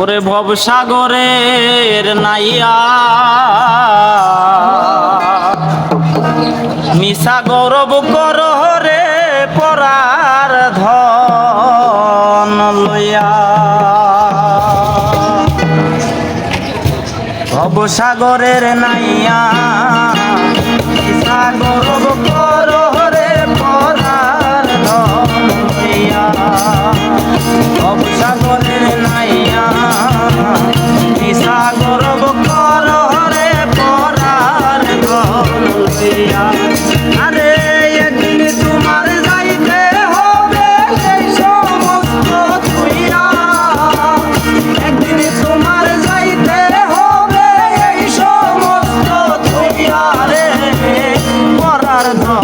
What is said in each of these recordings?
ওরে ভবসাগরের নাইয়া। মিশা গৌরব কর রে পরার ধন লইয়া। ভবসাগরের নাইয়া মিশা গৌরব কর লইয়া আরে, একদিন তোমার যাইতে হবে এই সমস্ত তুইয়া একদিন তোমার যাইতে হবে এই সমস্ত তুইয়া রে। পরার ধন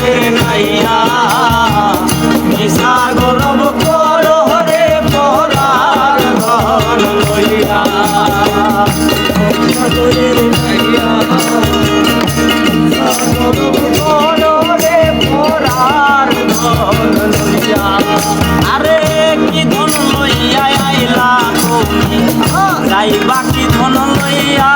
ভবসাগরে নাইয়া। নিশা গৌরব কর রে পরার ধন লইয়া। ভবসাগরে নাইয়া। আরে কি ধন লইয়া আইলা তুমি? যাইবা কি ধন লইয়া?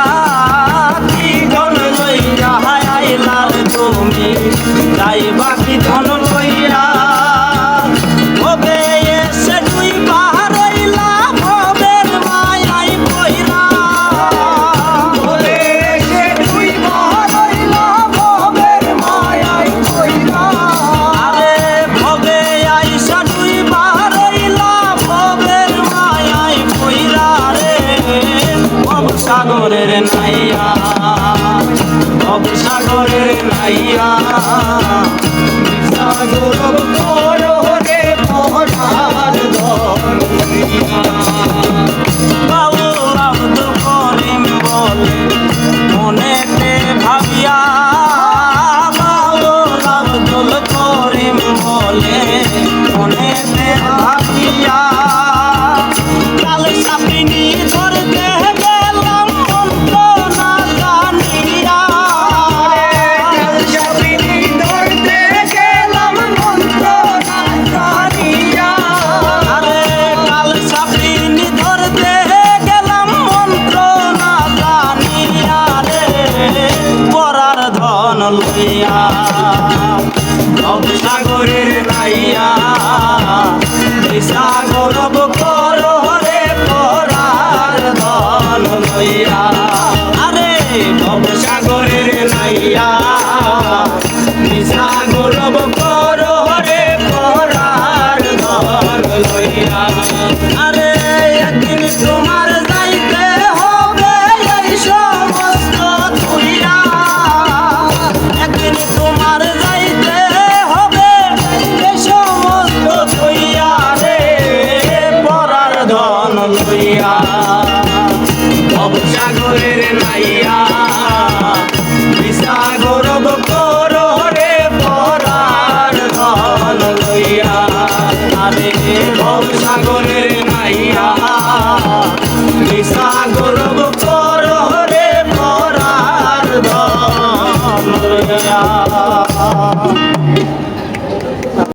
সাগরের নাইয়া সাগরের নাইয়া। সাগর রে পড়ার ধর করিম বলে মনেতে ভাবিয়া। করিম বলে মনেতে ভাবিয়া। লইয়া সাগরের নাইয়া সাগর কর রে পরার ধন লইয়া। ভবসাগরের নাইয়া বিসাগর বকর রে পরার ধন লইয়া। আরে ভবসাগরের নাইয়া বিশাগরব